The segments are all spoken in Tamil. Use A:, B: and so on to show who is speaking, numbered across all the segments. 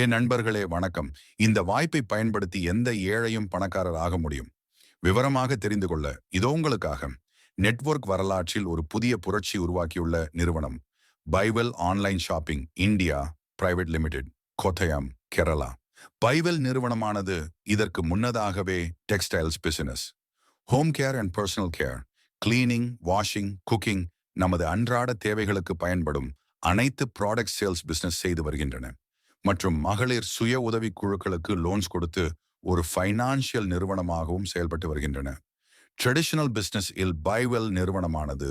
A: என் நண்பர்களே வணக்கம். இந்த வாய்ப்பை பயன்படுத்தி எந்த ஏழையும் பணக்காரர் ஆக முடியும்? விவரமாக தெரிந்து கொள்ள இதோ உங்களுக்காக நெட்வொர்க் வரலாற்றில் ஒரு புதிய புரட்சி உருவாக்கியுள்ள நிறுவனம். பைவல் online shopping India private limited Kottayam Kerala. பைவல் நிறுவனமானது இதற்கு முன்னதாகவே textiles business. Home care and personal care cleaning washing cooking நமது அன்றாட தேவைகளுக்கு பயன்படும் அனைத்து ப்ராடக்ட் சேல்ஸ் பிசினஸ் செய்து வருகின்றன. மற்றும் மகளிர் சுய உதவி குழுக்களுக்கு லோன்ஸ் கொடுத்து ஒரு ஃபைனான்சியல் நிறுவனமாகவும் செயல்பட்டு வருகின்றன. ட்ரெடிஷனல் பிசினஸ் இல் பைவெல் நிறுவனமானது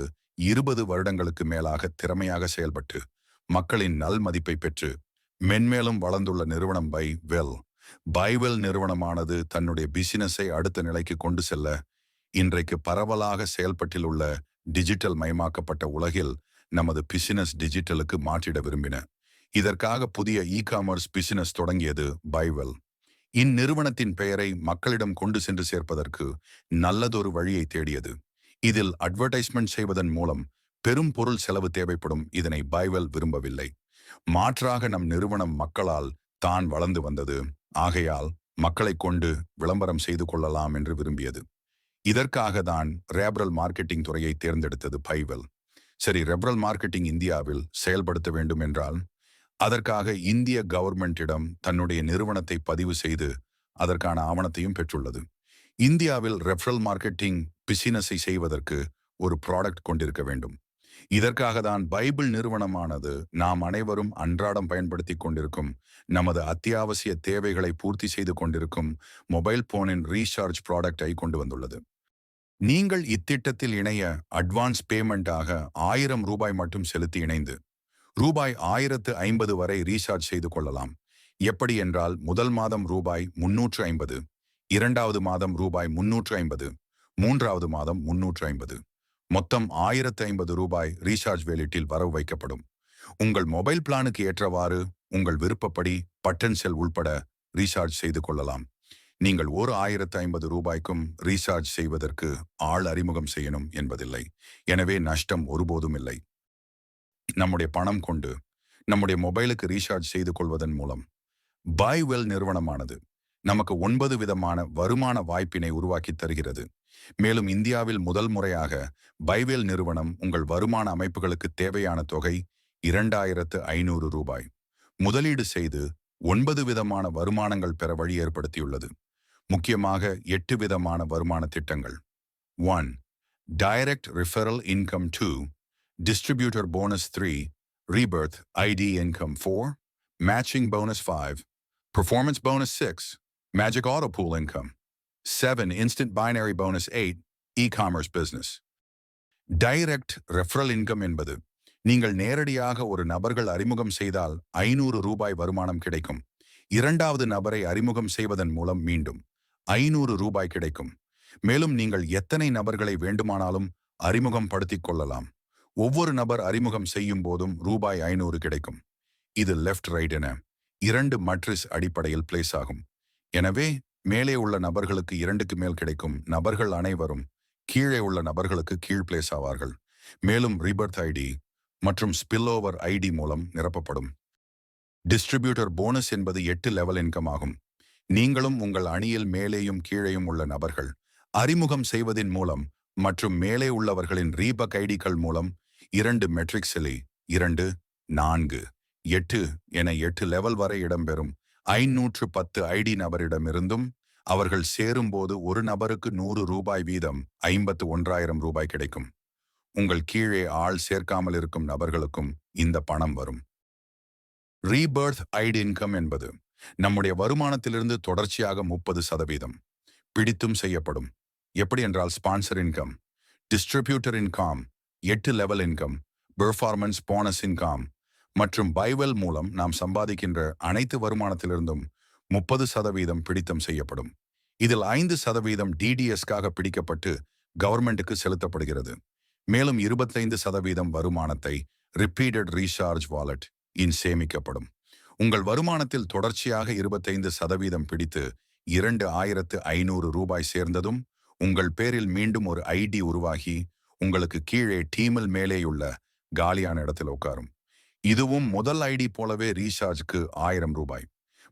A: இருபது வருடங்களுக்கு மேலாக திறமையாக செயல்பட்டு மக்களின் நல் மதிப்பை பெற்று மென்மேலும் வளர்ந்துள்ள நிறுவனம் பை வெல் பைவெல் நிறுவனமானது தன்னுடைய பிசினஸை அடுத்த நிலைக்கு கொண்டு செல்ல இன்றைக்கு பரவலாக செயல்பட்டில் உள்ள டிஜிட்டல் மயமாக்கப்பட்ட உலகில் நமது பிசினஸ் டிஜிட்டலுக்கு மாற்றிட விரும்பின. இதற்காக புதிய இ காமர்ஸ் பிசினஸ் தொடங்கியது பைவெல் இந்நிறுவனத்தின் பெயரை மக்களிடம் கொண்டு சென்று சேர்ப்பதற்கு நல்லதொரு வழியை தேடியது. இதில் அட்வர்டைஸ்மெண்ட் செய்வதன் மூலம் பெரும் பொருள் செலவு தேவைப்படும் இதனை பைவெல் விரும்பவில்லை. மாற்றாக நம் நிறுவனம் மக்களால் தான் வளர்ந்து வந்தது. ஆகையால் மக்களை கொண்டு விளம்பரம் செய்து கொள்ளலாம் என்று விரும்பியது. இதற்காக தான் ரேபரல் மார்க்கெட்டிங் துறையை தேர்ந்தெடுத்தது பைவெல் சரி ரெபரல் மார்க்கெட்டிங் இந்தியாவில் செயல்படுத்த வேண்டும் என்றால் அதற்காக இந்திய கவர்மெண்டிடம் தன்னுடைய நிறுவனத்தை பதிவு செய்து அதற்கான ஆவணத்தையும் பெற்றுள்ளது. இந்தியாவில் ரெஃபரல் மார்க்கெட்டிங் பிசினஸை செய்வதற்கு ஒரு ப்ராடக்ட் கொண்டிருக்க வேண்டும். இதற்காக தான் பைபிள் நிறுவனமானது நாம் அனைவரும் அன்றாடம் பயன்படுத்தி கொண்டிருக்கும் நமது அத்தியாவசிய தேவைகளை பூர்த்தி செய்து கொண்டிருக்கும் மொபைல் போனின் ரீசார்ஜ் ப்ராடக்டை கொண்டு வந்துள்ளது. நீங்கள் இத்திட்டத்தில் இணைய அட்வான்ஸ் பேமெண்டாக ஆயிரம் ரூபாய் மட்டும் செலுத்தி இணைந்து ரூபாய் ஆயிரத்து ஐம்பது வரை ரீசார்ஜ் செய்து கொள்ளலாம். எப்படி என்றால் முதல் மாதம் ரூபாய் முன்னூற்று ஐம்பது இரண்டாவது மாதம் ரூபாய் முன்னூற்று ஐம்பது மூன்றாவது மாதம் முன்னூற்று ஐம்பது. மொத்தம் ஆயிரத்து ஐம்பது ரூபாய் ரீசார்ஜ் வேலிட்டில் வரவு வைக்கப்படும். உங்கள் மொபைல் பிளானுக்கு ஏற்றவாறு உங்கள் விருப்பப்படி பட்டன் செல் உள்பட ரீசார்ஜ் செய்து கொள்ளலாம். நீங்கள் ஒரு ஆயிரத்து ஐம்பது ரூபாய்க்கும் ரீசார்ஜ் செய்வதற்கு ஆள் அறிமுகம் செய்யணும் என்பதில்லை. எனவே நஷ்டம் ஒருபோதும் இல்லை. நம்முடைய பணம் கொண்டு நம்முடைய மொபைலுக்கு ரீசார்ஜ் செய்து கொள்வதன் மூலம் பாய்வெல் நிறுவனமானது நமக்கு ஒன்பது விதமான வருமான வாய்ப்பினை உருவாக்கி தருகிறது. மேலும் இந்தியாவில் முதல் முறையாக பைவேல் நிறுவனம் உங்கள் வருமான அமைப்புகளுக்கு தேவையான தொகை இரண்டாயிரத்து ஐநூறு ரூபாய். முதலீடு செய்து ஒன்பது விதமான வருமானங்கள் பெற வழி ஏற்படுத்தியுள்ளது. முக்கியமாக எட்டு விதமான வருமான திட்டங்கள். One direct referral income two Distributor bonus 3, Rebirth ID income 4, Matching bonus 5, Performance bonus 6, Magic Auto Pool income, 7 Instant Binary bonus 8, E-commerce business. Direct referral income என்பது நீங்கள் நேரடியாக ஒரு நபர்கள் அறிமுகம் செய்தால் ஐநூறு ரூபாய் வருமானம் கிடைக்கும். இரண்டாவது நபரை அறிமுகம் செய்வதன் மூலம் மீண்டும் ஐநூறு ரூபாய் கிடைக்கும். மேலும் நீங்கள் எத்தனை நபர்களை வேண்டுமானாலும் அறிமுகம் படுத்திக் கொள்ளலாம். ஒவ்வொரு நபர் அறிமுகம் செய்யும் போதும் ரூபாய் ஐநூறு கிடைக்கும். இது லெஃப்ட் ரைட் என இரண்டு மட்ரிஸ் அடிப்படையில் பிளேஸ் ஆகும். எனவே மேலே உள்ள நபர்களுக்கு இரண்டுக்கு மேல் கிடைக்கும் நபர்கள் அனைவரும் கீழே உள்ள நபர்களுக்கு கீழ் பிளேஸ் ஆவார்கள். மேலும் ரிபர்த் ஐடி மற்றும் ஸ்பில் ஓவர் ஐடி மூலம் நிரப்பப்படும். டிஸ்ட்ரிபியூட்டர் போனஸ் என்பது எட்டு லெவல் இன்கம் ஆகும். நீங்களும் உங்கள் அணியில் மேலேயும் கீழேயும் உள்ள நபர்கள் அறிமுகம் செய்வதின் மூலம் மற்றும் மேலே உள்ளவர்களின் ரீபக் ஐடிகள் மூலம் இரண்டு மெட்ரிக்ஸிலி இரண்டு நான்கு எட்டு என எட்டு லெவல் வரை இடம்பெறும். ஐநூற்று பத்து ஐடி நபரிடமிருந்தும் அவர்கள் சேரும்போது ஒரு நபருக்கு நூறு ரூபாய் வீதம் ஐம்பத்து ஒன்றாயிரம் ரூபாய் கிடைக்கும். உங்கள் கீழே ஆள் சேர்க்காமல் இருக்கும் நபர்களுக்கும் இந்த பணம் வரும். ரீபர்த் ஐடி இன்கம் என்பது நம்முடைய வருமானத்திலிருந்து தொடர்ச்சியாக முப்பது சதவீதம். பிடித்தும் செய்யப்படும். எப்படி என்றால் ஸ்பான்சர் இன்கம் டிஸ்ட்ரிபியூட்டர் இன்கம் எட்டு level income performance bonus income மற்றும் பைவெல் மூலம் நாம் சம்பாதிக்கின்ற அனைத்து வருமானத்திலிருந்தும் முப்பது சதவீதம் பிடித்தம் செய்யப்படும். இதில் ஐந்து சதவீதம் டிடிஎஸ்காக பிடிக்கப்பட்டு கவர்மெண்ட்டுக்கு செலுத்தப்படுகிறது. மேலும் இருபத்தைந்து சதவீதம் வருமானத்தை ரிப்பீட்டட் ரீசார்ஜ் வாலெட் இன் சேமிக்கப்படும். உங்கள் வருமானத்தில் தொடர்ச்சியாக இருபத்தைந்து சதவீதம் பிடித்து இரண்டு ஆயிரத்து ஐநூறு ரூபாய் சேர்ந்ததும் உங்கள் பேரில் மீண்டும் ஒரு ஐடி உருவாகி உங்களுக்கு கீழே டீமில் மேலேயுள்ள காலியான இடத்தில் உட்காரும். இதுவும் முதல் ஐடி போலவே ரீசார்ஜ்க்கு ஆயிரம் ரூபாய்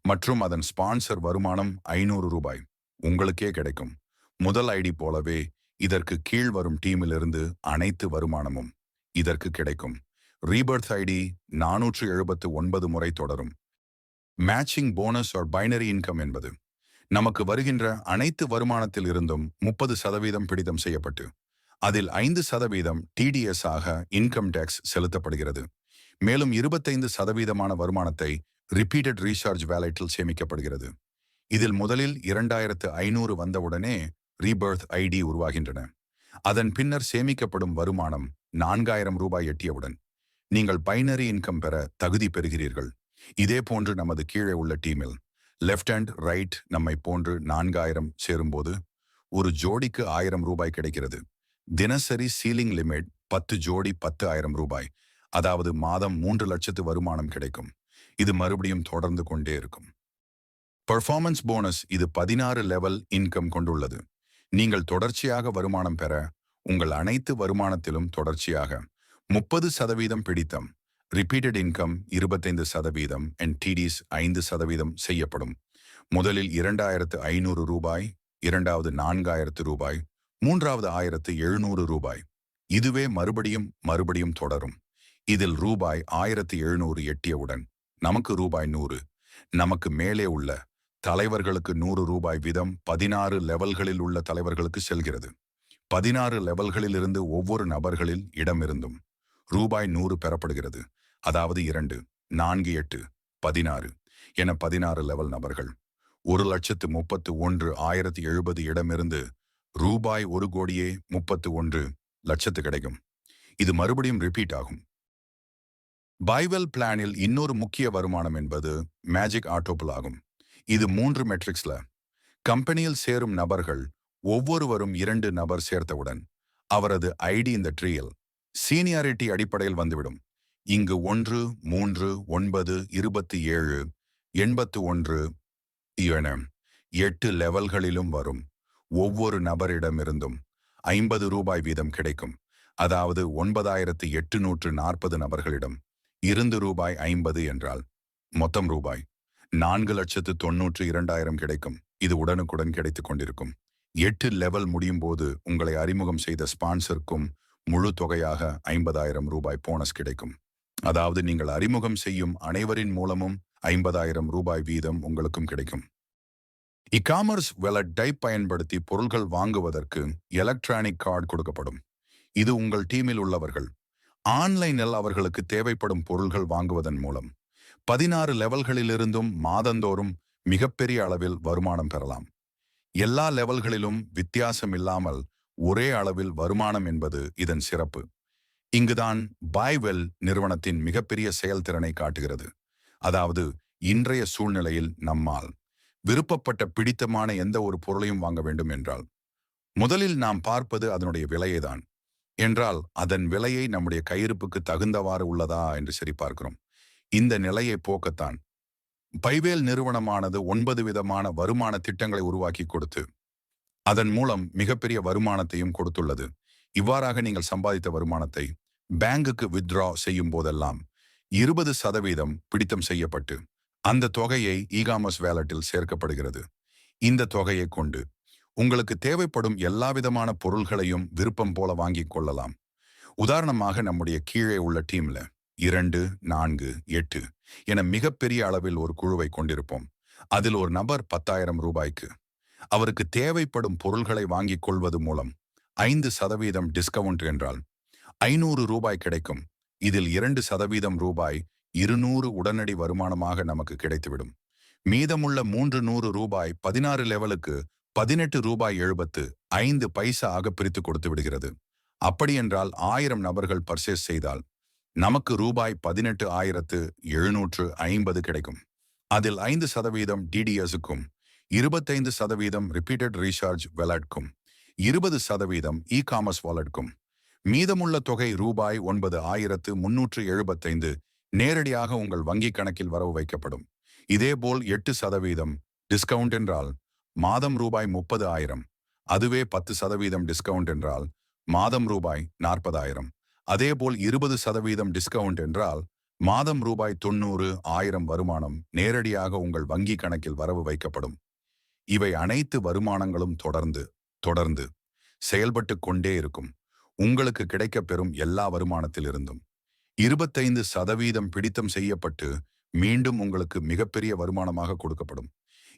A: மற்றும் அதன் ஸ்பான்சர் வருமானம் ஐநூறு ரூபாய். உங்களுக்கே கிடைக்கும். முதல் ஐடி போலவே இதற்கு கீழ் வரும் டீமிலிருந்து அனைத்து வருமானமும் இதற்கு கிடைக்கும். ரீபர்த் ஐடி நானூற்று எழுபத்து ஒன்பது முறை தொடரும். Matching bonus or binary income என்பது நமக்கு வருகின்ற அனைத்து வருமானத்தில் இருந்தும் முப்பது சதவீதம் பிடித்தம் செய்யப்பட்டு அதில் ஐந்து சதவீதம் டிடிஎஸ் ஆக இன்கம் டேக்ஸ் செலுத்தப்படுகிறது. மேலும் இருபத்தைந்து சதவீதமான வருமானத்தை ரிப்பீட்டட் ரீசார்ஜ் வேலெட்டில் சேமிக்கப்படுகிறது. இதில் முதலில் இரண்டாயிரத்து ஐநூறு வந்தவுடனே ரீபர்த் ஐடி உருவாகின்றன. அதன் பின்னர் சேமிக்கப்படும் வருமானம் நான்காயிரம் ரூபாய் எட்டியவுடன். நீங்கள் பைனரி இன்கம் பெற தகுதி பெறுகிறீர்கள். இதே போன்று நமது கீழே உள்ள டீமில் லெஃப்ட் அண்ட் ரைட் நம்மை போன்று நான்காயிரம் சேரும்போது ஒரு ஜோடிக்கு ஆயிரம் ரூபாய் கிடைக்கிறது. தினசரி சீலிங் லிமிட் பத்து ஜோடி பத்து ஆயிரம் ரூபாய். அதாவது மாதம் மூன்று லட்சத்து வருமானம் கிடைக்கும். இது மறுபடியும் தொடர்ந்து கொண்டே இருக்கும். பெர்ஃபார்மன்ஸ் போனஸ் இது பதினாறு லெவல் இன்கம் கொண்டுள்ளது. நீங்கள் தொடர்ச்சியாக வருமானம் பெற உங்கள் அனைத்து வருமானத்திலும் தொடர்ச்சியாக முப்பது சதவீதம் பிடித்தம் ரிப்பீட்டட் இன்கம் இருபத்தைந்து சதவீதம் அண்ட் டிடிஸ் ஐந்து சதவீதம் செய்யப்படும். முதலில் இரண்டாயிரத்து ஐநூறு ரூபாய் இரண்டாவது நான்காயிரத்து ரூபாய் மூன்றாவது ஆயிரத்து எழுநூறு ரூபாய். இதுவே மறுபடியும் மறுபடியும் தொடரும். இதில் ரூபாய் ஆயிரத்து எழுநூறு எட்டியவுடன் நமக்கு ரூபாய் நூறு. நமக்கு மேலே உள்ள தலைவர்களுக்கு நூறு ரூபாய் வீதம் பதினாறு லெவல்களில் உள்ள தலைவர்களுக்கு செல்கிறது. பதினாறு லெவல்களில் இருந்து ஒவ்வொரு நபர்களில் இடமிருந்தும் ரூபாய் நூறு பெறப்படுகிறது. அதாவது இரண்டு நான்கு எட்டு பதினாறு என பதினாறு லெவல் நபர்கள். ஒரு லட்சத்து முப்பத்து ஒன்று ஆயிரத்தி எழுபது இடமிருந்து ரூபாய் ஒரு கோடியே முப்பத்து ஒன்று லட்சத்து கிடைக்கும். இது மறுபடியும் ரிப்பீட் ஆகும். பைவெல் பிளானில் இன்னொரு முக்கிய வருமானம் என்பது மேஜிக் ஆட்டோபிள் ஆகும். இது மூன்று மெட்ரிக்ஸ்ல கம்பெனியில் சேரும் நபர்கள் ஒவ்வொருவரும் இரண்டு நபர் சேர்த்தவுடன் அவரது ஐடி இந்த ட்ரீயில் சீனியாரிட்டி அடிப்படையில் வந்துவிடும். இங்கு ஒன்று மூன்று ஒன்பது இருபத்தி ஏழு எண்பத்து ஒன்று என எட்டு லெவல்களிலும் வரும். ஒவ்வொரு நபரிடமிருந்தும் ஐம்பது ரூபாய் வீதம் கிடைக்கும். அதாவது ஒன்பதாயிரத்து எட்டுநூற்று நாற்பது நபர்களிடம் இருந்து ரூபாய் ஐம்பது என்றால் மொத்தம் ரூபாய் நான்கு லட்சத்து தொன்னூற்று இரண்டாயிரம் கிடைக்கும். இது உடனுக்குடன் கிடைத்துக் கொண்டிருக்கும். எட்டு லெவல் முடியும் போது உங்களை அறிமுகம் செய்த ஸ்பான்சருக்கும் முழு தொகையாக ஐம்பதாயிரம் ரூபாய் போனஸ் கிடைக்கும். அதாவது நீங்கள் அறிமுகம் செய்யும் அனைவரின் மூலமும் ஐம்பதாயிரம் ரூபாய் வீதம் உங்களுக்கும் கிடைக்கும். இகாமர்ஸ் டைப் பயன்படுத்தி பொருள்கள் வாங்குவதற்கு எலக்ட்ரானிக் கார்டு கொடுக்கப்படும். இது உங்கள் டீமில் உள்ளவர்கள். ஆன்லைனில் அவர்களுக்கு தேவைப்படும் பொருள்கள் வாங்குவதன் மூலம் பதினாறு லெவல்களிலிருந்தும் மாதந்தோறும் மிகப்பெரிய அளவில் வருமானம் பெறலாம். எல்லா லெவல்களிலும் வித்தியாசம் இல்லாமல் ஒரே அளவில் வருமானம் என்பது இதன் சிறப்பு. இங்குதான் பாய்வெல் நிறுவனத்தின் மிகப்பெரிய செயல்திறனை காட்டுகிறது. அதாவது இன்றைய சூழ்நிலையில் நம்மால் விருப்பப்பட்ட பிடித்தமான எந்த ஒரு பொருளையும் வாங்க வேண்டும் என்றால் முதலில் நாம் பார்ப்பது அதனுடைய விலையைதான். என்றால் அதன் விலையை நம்முடைய கையிருப்புக்கு தகுந்தவாறு உள்ளதா என்று சரி பார்க்கிறோம் இந்த நிலையை போக்கத்தான். பைவேல் நிறுவனமானது ஒன்பது விதமான வருமான திட்டங்களை உருவாக்கி கொடுத்து அதன் மூலம் மிகப்பெரிய வருமானத்தையும் கொடுத்துள்ளது. இவ்வாறாக நீங்கள் சம்பாதித்த வருமானத்தை பேங்குக்கு வித்ரா செய்யும் போதெல்லாம் இருபது சதவீதம் பிடித்தம் செய்யப்பட்டு அந்த தொகையை இகாமர்ஸ் வேலட்டில் சேர்க்கப்படுகிறது. இந்த தொகையை கொண்டு உங்களுக்கு தேவைப்படும் எல்லாவிதமான பொருள்களையும் விருப்பம் போல வாங்கிக் கொள்ளலாம். உதாரணமாக நம்முடைய கீழே உள்ள டீம்ல இரண்டு நான்கு எட்டு என மிகப்பெரிய அளவில் ஒரு குழுவை கொண்டிருப்போம். அதில் ஒரு நபர் பத்தாயிரம் ரூபாய்க்கு. அவருக்கு தேவைப்படும் பொருள்களை வாங்கிக் கொள்வது மூலம் ஐந்து சதவீதம் டிஸ்கவுண்ட் என்றால் ஐநூறு ரூபாய் கிடைக்கும். இதில் இரண்டு சதவீதம் ரூபாய் இருநூறு உடனடி வருமானமாக நமக்கு கிடைத்துவிடும். மீதமுள்ள மூன்று நூறு ரூபாய் பதினாறு லெவலுக்கு பதினெட்டு ரூபாய் எழுபத்து ஐந்து பைசா ஆக பிரித்து கொடுத்து விடுகிறது. அப்படியென்றால் ஆயிரம் நபர்கள் பர்சேஸ் செய்தால் நமக்கு ரூபாய் பதினெட்டு ஆயிரத்து எழுநூற்று ஐம்பது கிடைக்கும். அதில் ஐந்து சதவீதம் டிடிஎஸுக்கும் இருபத்தைந்து சதவீதம் ரிப்பீட்டட் ரீசார்ஜ் வெலட்க்கும் இருபது சதவீதம் இ காமர்ஸ் வாலட்க்கும் மீதமுள்ள தொகை ரூபாய் ஒன்பது ஆயிரத்து முன்னூற்று எழுபத்தைந்து நேரடியாக உங்கள் வங்கிக் கணக்கில் வரவு வைக்கப்படும். இதேபோல் எட்டு சதவீதம் டிஸ்கவுண்ட் என்றால் மாதம் ரூபாய் முப்பது ஆயிரம் அதுவே பத்து சதவீதம் டிஸ்கவுண்ட் என்றால் மாதம் ரூபாய் நாற்பதாயிரம். அதேபோல் இருபது சதவீதம் டிஸ்கவுண்ட் என்றால் மாதம் ரூபாய் தொண்ணூறு ஆயிரம் வருமானம் நேரடியாக உங்கள் வங்கி கணக்கில் வரவு வைக்கப்படும். இவை அனைத்து வருமானங்களும் தொடர்ந்து தொடர்ந்து செயல்பட்டு கொண்டே இருக்கும். உங்களுக்கு கிடைக்கப்பெறும் எல்லா வருமானத்திலிருந்தும். இருபத்தைந்து சதவீதம் பிடித்தம் செய்யப்பட்டு மீண்டும் உங்களுக்கு மிகப்பெரிய வருமானமாக கொடுக்கப்படும்.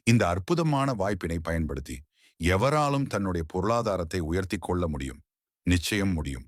A: இந்த அற்புதமான வாய்ப்பினை பயன்படுத்தி எவராலும் தன்னுடைய பொருளாதாரத்தை உயர்த்தி கொள்ள முடியும். நிச்சயம் முடியும்.